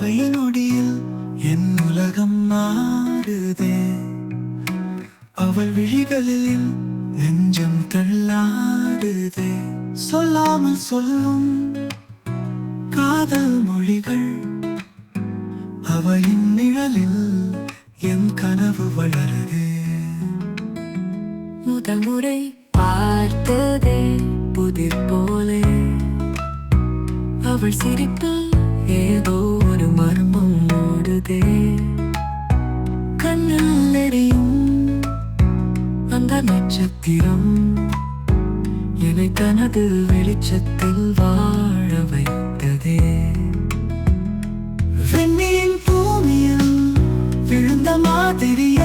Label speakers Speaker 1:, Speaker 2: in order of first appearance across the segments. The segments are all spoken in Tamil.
Speaker 1: பார்வை நொடியில் என் உலகம் மாறுதே. அவள் விழிகளில் நெஞ்சம் தள்ளாடுதே. சொல்லாமல் சொல்லும் காதல் மொழிகள் அவளின் நிழலில் என் கனவு வளருது.
Speaker 2: முதல் முறை பார்த்ததே புதிர் போலே. அவள் சிரிப்பு ஏதோ அந்த நட்சத்திரம். என்னை தனது வெளிச்சத்தில் வாழ வைத்ததே.
Speaker 1: விண்ணியின் பூமியில் விழுந்த மாதிரிய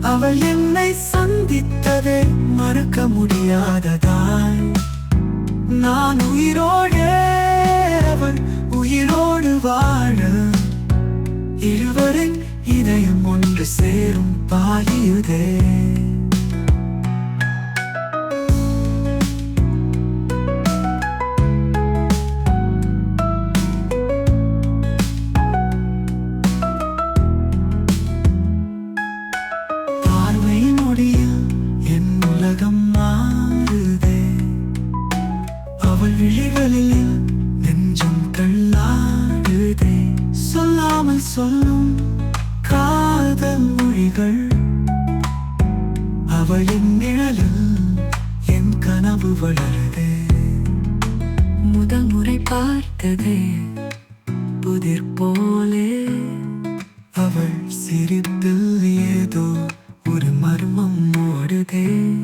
Speaker 1: அவள் என்னை சந்தித்ததை மறுக்க முடியாததாய். நான் உயிரோடு அவள் உயிரோடு வா சேரும் பாயுதே. பார்வை நொடியில் விழிகளில் நெஞ்சம் தள்ளாடுதே சொல்லாமல் சொல்லும் மொழிகள். அவளின் நிழலில் என் கனவு வளருது.
Speaker 2: முதல் முறை பார்த்ததே புதிர் போலே.
Speaker 1: அவள் சிரிப்பில் ஏதோ ஒரு மர்மம் ஓடுதே.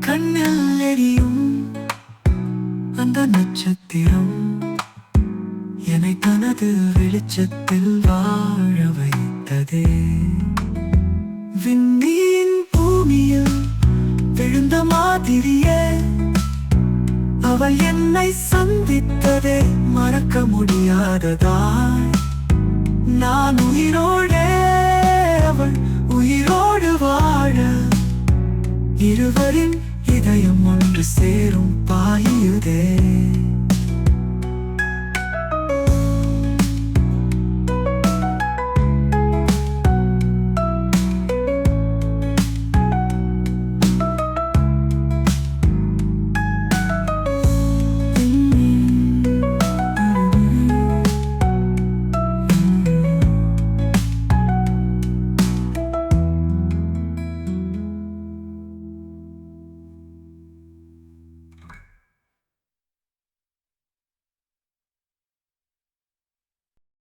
Speaker 1: கண்ணில் எரியும் அந்த நட்சத்திரம். என்னை தனது வெளிச்சத்தில் வாழ வைத்ததே. மறக்க முடியாததாய். நான் உயிரோடே அவள் உயிரோடு வாழ. இருவரின் இதயம் ஒன்று சேரும் பாயுதே.